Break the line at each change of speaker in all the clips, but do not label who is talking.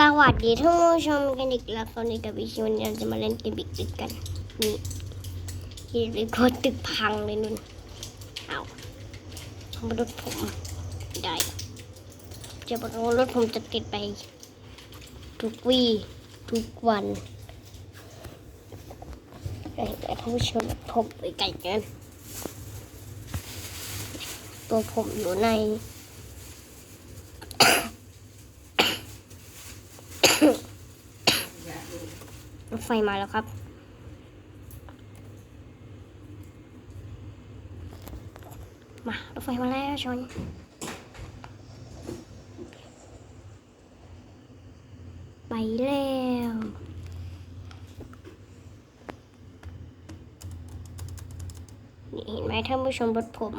สวัสดีท่านผู้ชมกันอีกแล้วตอนนี้กับวิชิวันนี้เราจะมาเล่นเกมบิ๊กจิกกัน นี่ที่รีโคตรตึกพังเลยนุ่น เอาทำรถผมได้จะบอกว่ารถผมจะติดไป ทุกวีทุกวันแต่ท่านผู้ชมผมไปไกลกินตัวผมอยู่ใน ไฟมาแล้วครับมารถไฟมาแล้วชนไปแล้วนี่เห็นไหมท่านผู้ชมรถผม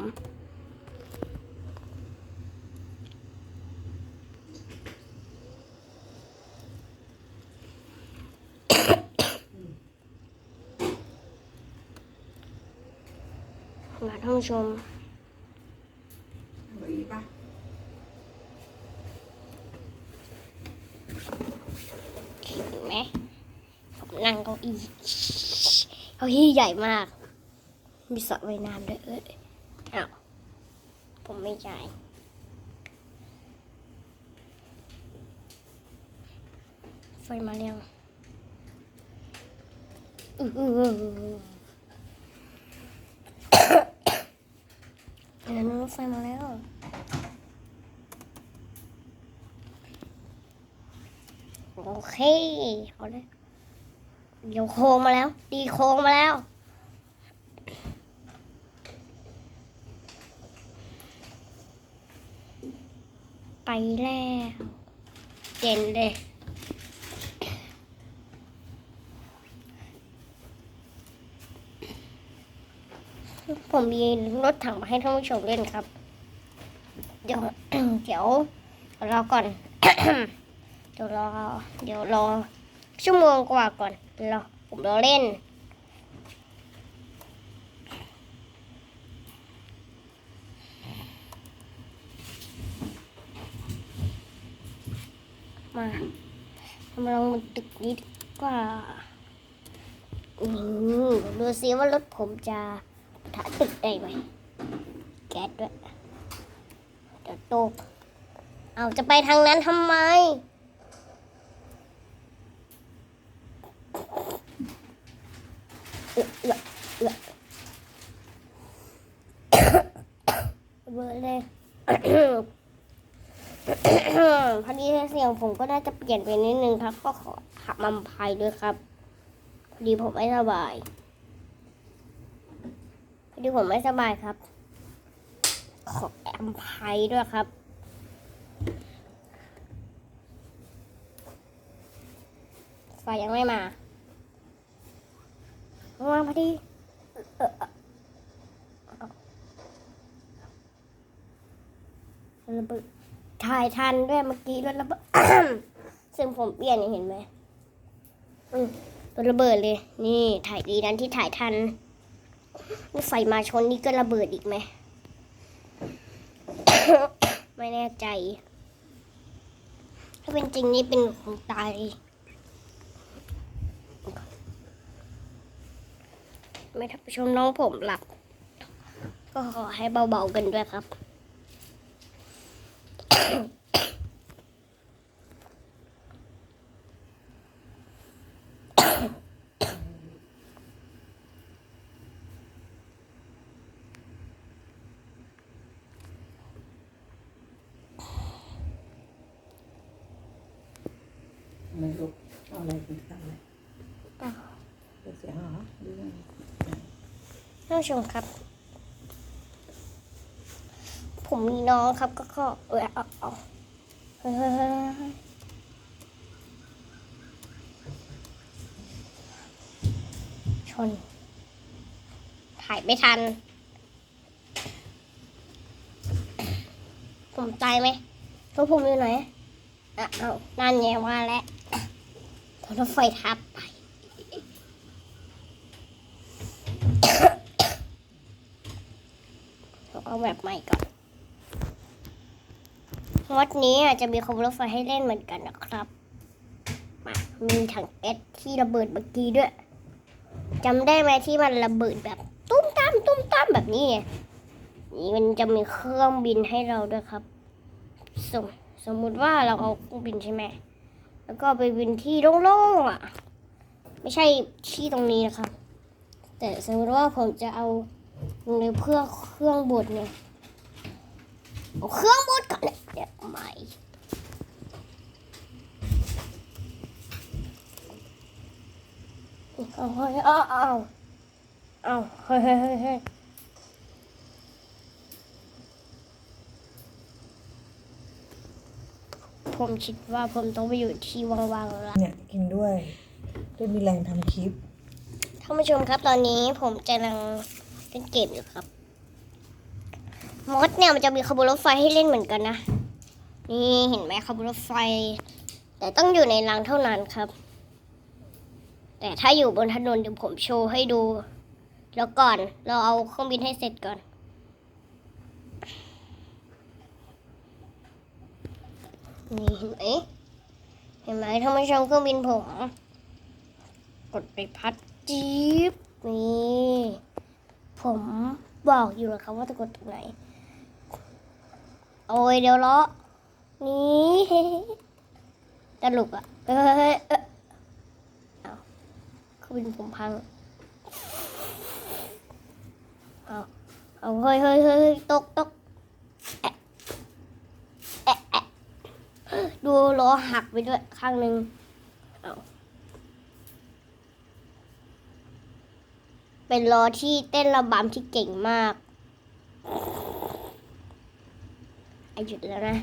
มาท่าน ผู้ชม
เอาอีกปะ
เห็นไหมผมนั่งเก้าอี้เก้าอี้ใหญ่มาก มีสระว่ายน้ำด้วยเอ้ยอ้าวผมไม่จ่ายไฟมาเร็วอื้ออื้ออื้ออื้อ เดี๋ยวนึกว่าไฟมาแล้วโอเคเอาเลยเดี๋ยวโค้งมาแล้วตีโค้งมาแล้วไปแล้ว เจนเลย ผมมีรถถังมาให้ท่านผู้ชมเล่นครับ เดี๋ยว เดี๋ยวรอก่อน เดี๋ยวรอ เดี๋ยวรอ ชั่วโมงกว่าก่อนรอผมรอเล่นมามาลองบนตึกนี้ดีกว่า อืมดูซิว่ารถผมจะ ถาตึกได้ไหมแก๊สด้วยเดี๋ยวตกเอาจะไปทางนั้นทำไม เออเออเอื้อเบอร์เลยพอดีเสียงผมก็น่าจะเปลี่ยนไปนิดนึงครับ ก็ขอขับมัมพายด้วยครับพอดีผมไม่สบาย ดีผมไม่สบายครับ ขอแอมไพด้วยครับ ไฟยังไม่มามาพอดีระเบิดถ่ายทันด้วยเมื่อกี้รถระเบิดซึ่งผมเปลี่ยนเห็นไหมอืมรถระเบิดเลย นี่ถ่ายดีนั้นที่ถ่ายทัน ไฟมาชนนี่ก็ระเบิดอีกไหม ไม่แน่ใจ ถ้าเป็นจริงนี่เป็นคงตาย ไม่ทัานผู้ชมน้องผมหลับ ก็ขอให้เบาๆกันด้วยครับ
ไม่รู้เอาอะไรกินข้าวเลย
อ้าว
เสียงเหรอดูยัง
ท่านผู้ชมครับ ผมมีน้องครับก็ก็เออเอาเอาเฮ้ยชน ถ่ายไม่ทัน ผมตายไหมตัวผมอยู่ไหนอะเอานั่นไงว่าแล้ว รถไฟทับไปเอาแบบใหม่ก่อนวัดนี้อาจจะมีขบวนรถไฟให้เล่นเหมือนกันนะครับมามีถังแก๊สที่ระเบิดเมื่อกี้ด้วยจำได้ไหมที่มันระเบิดแบบ ตุ้มตามตุ้มตามแบบนี้ไงนี่มันจะมีเครื่องบินให้เราด้วยครับ สมสมมุติว่าเราเอาเครื่องบินใช่ไหม แล้วก็ไปบินที่โล่งๆอะ ไม่ใช่ที่ตรงนี้นะครับแต่สมมติว่าผมจะเอาในเพื่อเครื่องบดเนี่ยเอาเครื่องบดก่อนเนี่ยเดี๋ยวไม่เอาเฮ้ยเอาเอาเอาเฮ้ยเฮ้ยเฮ้ยเฮ้ย ผมคิดว่าผมต้องไปอยู่ที่ว่างๆแล้ว
เนี่ยกินด้วยได้มีแรงทำคลิป
ท่านผู้ชมครับตอนนี้ผมกำลังเล่นเกมอยู่ครับมอสเนี่ยมันจะมีขบวนรถไฟให้เล่นเหมือนกันนะ นี่เห็นไหมขบวนรถไฟ แต่ต้องอยู่ในรางเท่านั้นครับ แต่ถ้าอยู่บนถนนเดี๋ยวผมโชว์ให้ดู แล้วก่อนเราเอาเครื่องบินให้เสร็จก่อน นี่เห็นไหมเห็นไหมท่านผู้ชมเครื่องบินผม กดไปพัดจี๊บนี่ผมบอกอยู่แล้วครับว่าจะกดตรงไหน โอ้ยเดี๋ยวเลาะนี่ตลกอะเอ้ยเอ้ยเอาเครื่องบินผมพังเอาเอาเฮ้ยเฮ้ยเฮ้ยตกตกแอะแอะแอะ ดูล้อหักไปด้วยข้างหนึ่งเอาเป็นล้อที่เต้นระบำที่เก่งมากอหยุดแล้วนะ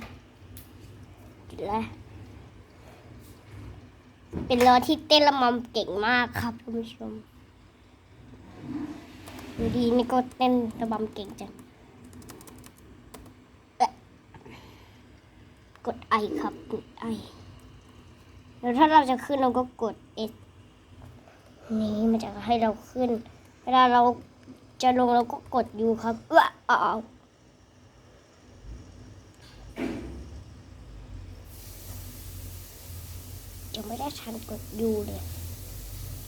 หยุดแล้ว เป็นล้อที่เต้นระบำเก่งมากครับคุณผู้ชมดูดีนี่ก็เต้นระบำเก่งจังเอ๊ะ กดไอครับกดไอแล้วถ้าเราจะขึ้นเราก็กด S นี่มันจะให้เราขึ้น เวลาเราจะลงเราก็กดยูครับ เออเอาเอายังไม่ได้ทันกดยูเลย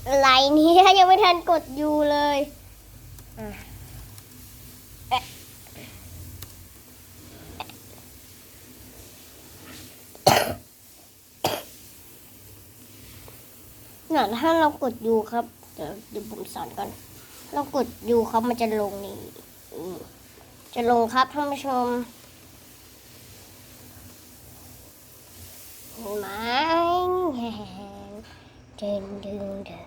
อะไรนี่ยยังไม่ทันกดยูเลยอะ น่ะถ้าเรากดยูครับ เดี๋ยวเดี๋ยวผมสอนก่อน เรากดยูครับมันจะลงนี่จะลงครับท่านผู้ชมเห็นไหมเดินเดินเดิน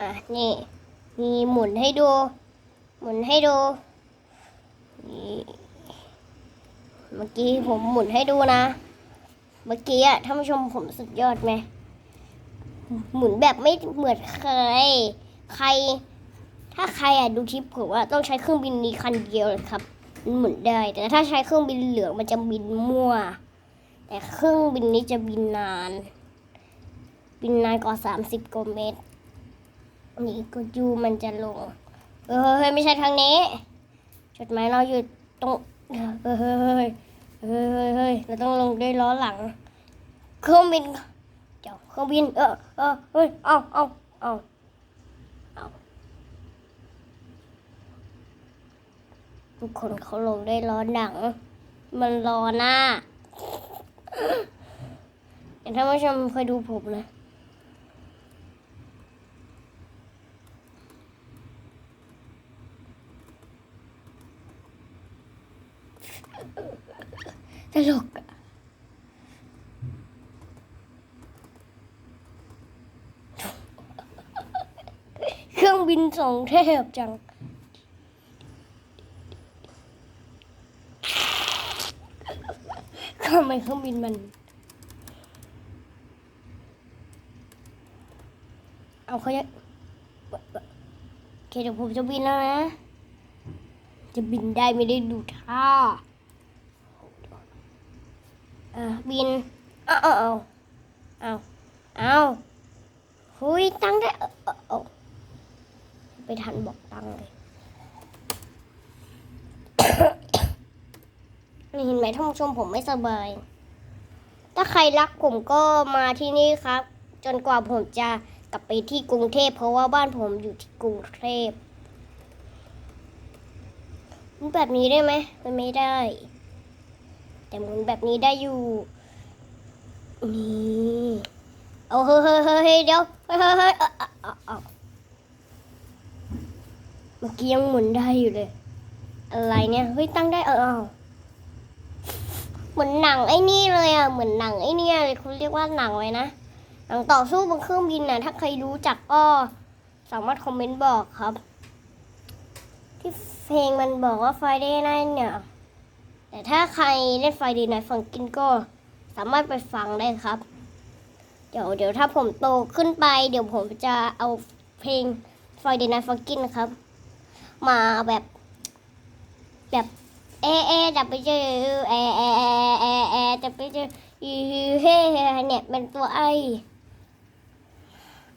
อะนี่มีหมุนให้ดู หมุนให้ดูนี่เมื่อกี้ผมหมุนให้ดูนะ เมื่อกี้อะท่านผู้ชมผมสุดยอดไหม หมุนแบบไม่เหมือนใคร ใคร ถ้าใครอะดูคลิปผมว่าต้องใช้เครื่องบินนี้คันเดียวเลยครับ มันหมุนได้ แต่ถ้าใช้เครื่องบินเหลืองมันจะบินมั่ว แต่เครื่องบินนี้จะบินนาน บินนานกว่าสามสิบกว่าเมตร นี่ก็ยูมันจะลง เออเฮ้ยไม่ใช่ทางนี้จดหมายเราอยู่ตรง เฮ้ย เราต้องลงด้วยล้อหลัง เครื่องบินเจ้าเครื่องบิน เออเออเฮ้ยเอาเอาเอาเอาทุกคนเขาลงด้วยล้อหนัง มันล้อหน้าเดี๋ยวท่านผู้ชมเคยดูผมนะ ตลกอะเครื่องบินส่งเทพจัง ทำไมเครื่องบินมัน เอาเขาจะโอเคเดี๋ยวผมจะบินแล้วนะ จะบินได้ไม่ได้ดูท่า อะบินเอาเอาเอาเอาเอาหุยตั้งได้เอาเอาเอไปทันบอกตั้งเลยเห็นไหมท่านผู้ชมผมไม่สบาย ถ้าใครรักผมก็มาที่นี่ครับ จนกว่าผมจะกลับไปที่กรุงเทพเพราะว่าบ้านผมอยู่ที่กรุงเทพแบบนี้ได้ไหมมันไม่ได้ แต่หมุนแบบนี้ได้อยู่ นี่เอาเฮ้ยเฮ้ยเฮ้ยเฮ้เดี๋ยวเฮ้ยเฮ้ยเฮ้ยเออเออเมื่อกี้ยังหมุนได้อยู่เลย อะไรเนี่ย เฮ้ย ตั้งได้ เออเอาเหมือนหนังไอ้นี่เลยอะ เหมือนหนังไอ้นี่เลยคุณเรียกว่าหนังเลยนะ หนังต่อสู้บนเครื่องบินน่ะถ้าใครรู้จักก็สามารถคอมเมนต์บอกครับ ที่เพลงมันบอกว่า Friday Night เนี่ย แต่ถ้าใครเล่น Friday Night Funkin' ก็สามารถไปฟังได้ครับ เดี๋ยวเดี๋ยวถ้าผมโตขึ้นไป เดี๋ยวผมจะเอาเพลง Friday Night Funkin' นะครับ มาแบบ แบบเอเอจะไปเจอเอเอเอเอเอจะไปเจออีเฮเนี่ยเป็นตัวไอ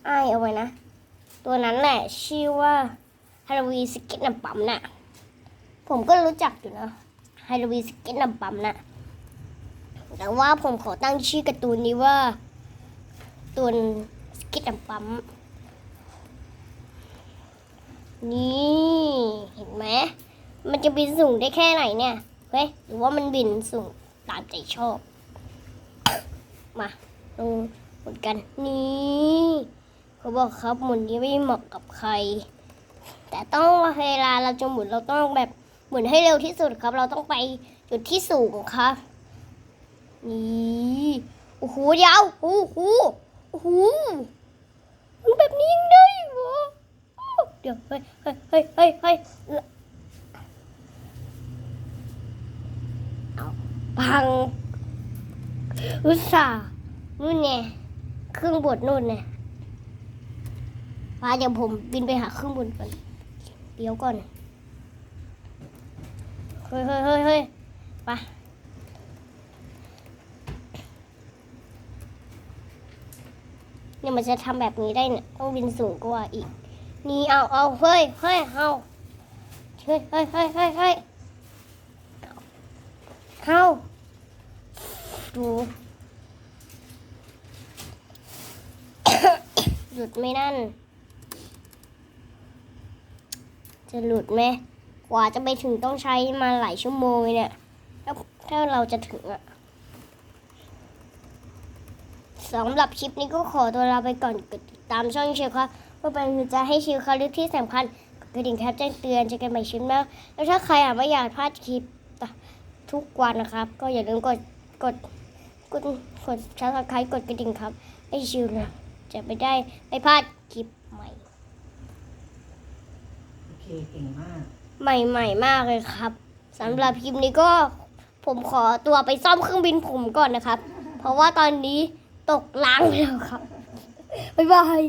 ไอเอาไว้นะ ตัวนั้นแหละ ชื่อว่าฮาโลวีสกิทน้ำปั๊มน่ะ ผมก็รู้จักอยู่นะ ฮโลวีสกิทน้ำปั๊มน่ะแต่ว่าผมขอตั้งชื่อการ์ตูนนี้ว่าตัวสกิทน้ำปั๊มนี่เห็นไหมมันจะบินสูงได้แค่ไหนเนี่ยเฮ้ยหรือว่ามันบินสูงตามใจชอบ มาลงหมุนกันนี่เขาบอกครับหมุนนี้ไม่เหมาะกับใคร แต่ต้องเวลาเราจะหมุนเราต้องแบบ หมุนให้เร็วที่สุดครับ เราต้องไปจุดที่สูงครับ นี่โอ้โหยาวโอ้โหโอ้โหมันแบบนี้ยังได้เหรอเดี๋ยวเฮ้ยเฮ้ยเฮ้ยเฮ้ยเฮ้ยพังอุตส่าห์นู่นไงเครื่องบดนู่นไงมาเดี๋ยวผมบินไปหาเครื่องบดก่อนเดี๋ยวก่อน ฮ้ยเฮ้ยเฮ้ยเฮ้ยไปเนี่ยมันจะทำแบบนี้ได้เนี่ยต้องบินสูงกว่าอีก นี่เอาเอาเฮ้ยเฮ้ยเอาเฮ้ยเฮ้ยเฮ้ยเฮ้ยเฮ้ยเอาดูหลุดไม่นั่น จะหลุดไหม กว่าจะไปถึงต้องใช้มาหลายชั่วโมงเลยเนี่ยแล้วถ้าเราจะถึงอะสำหรับคลิปนี้ก็ขอตัวลาไปก่อนกดติดตามช่องเชียวครับเพื่อเป็นกำลังใจให้ชิวคาริที่สำคัญกระดิ่งแคปแจ้งเตือนจอกันใหม่ชิ้นหน้าแล้วถ้าใครอะไม่อยากพลาดคลิปทุกวันนะครับ ก็อย่าลืมกดกดกดกดชับสไครต์กดกระดิ่งครับให้ชิวนะจะไม่ได้ไม่พลาดคลิปใหม่
โอเคเก่งมาก
ใหม่ๆมากเลยครับสำหรับคลิปนี้ก็ผมขอตัวไปซ่อมเครื่องบินผมก่อนนะครับ เพราะว่าตอนนี้ตกล้างแล้วครับ บ๊ายบาย